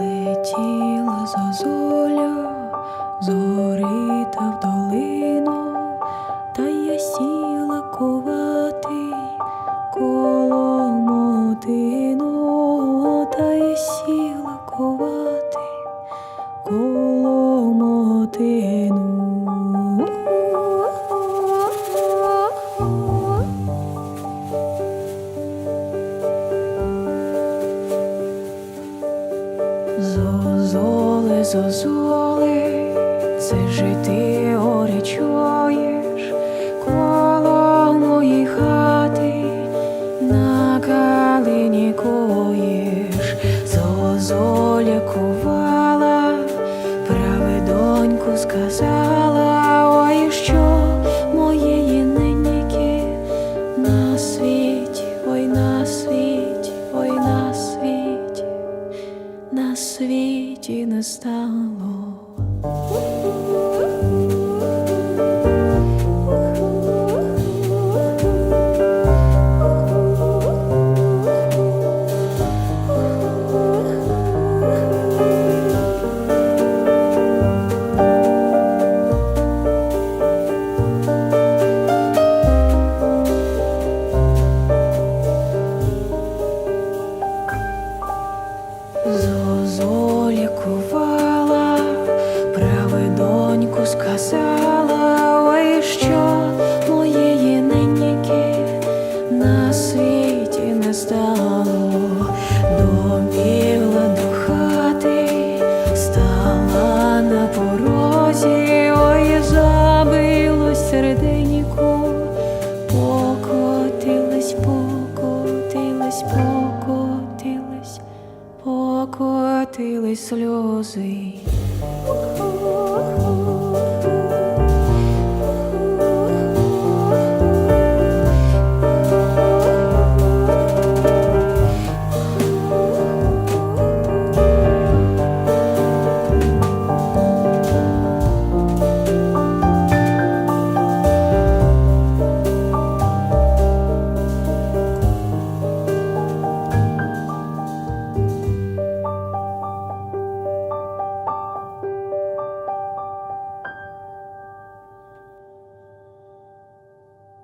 летіла зозуля, зорі та вдоли. Зозоле, зозоли, це жити ти горе коло моїй хати на калині коїш, зозоля кувала, праве доньку сказала, на світі не стало. Зозоля кувала, праве доньку сказала, що моєї неньки на світі не стало, добігла до хати, стала на порозі, ой, забилось серденько, покотились, покотились, покотились котились сльози.